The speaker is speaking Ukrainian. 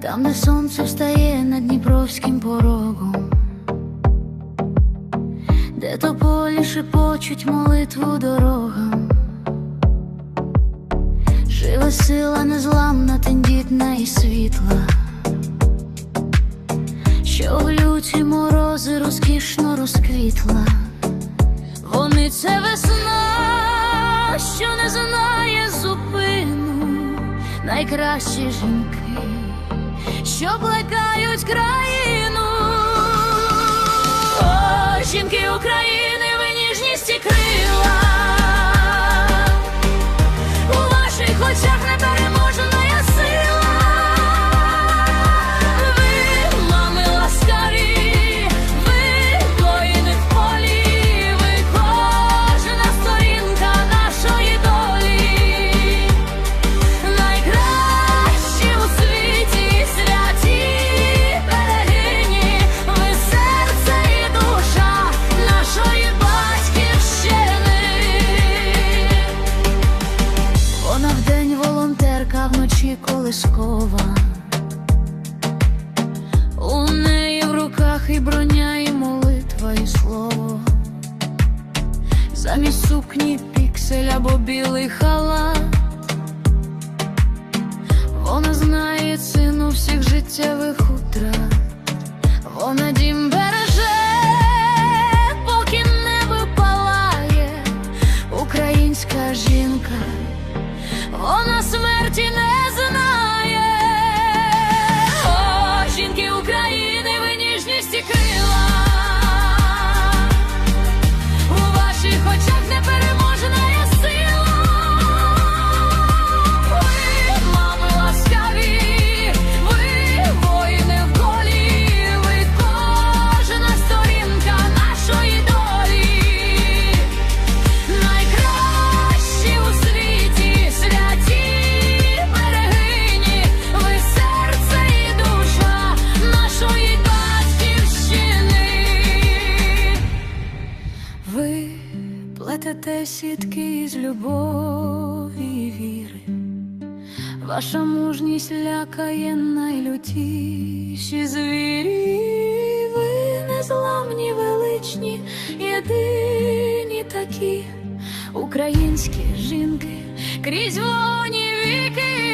там, де сонце встає над Дніпровським порогом, де тополі шепочуть молитву дорогам, живе сила незламна, тендітна і світла, що в люті морози розкішно розквітла. Вони це весна, що не знає зупину, найкращі жінки, що плекають країну. О, жінки України, волонтерка, колискова. У неї в руках і броня, і молитва, і слово. Замість сукні піксель або білий халат. Вона знає ціну всіх життєвих утрат. Вона дім плетете з любові і віри. Ваша мужність лякає найлютіші звірі. Ви незламні, величні, єдині такі українські жінки крізь вогні віки.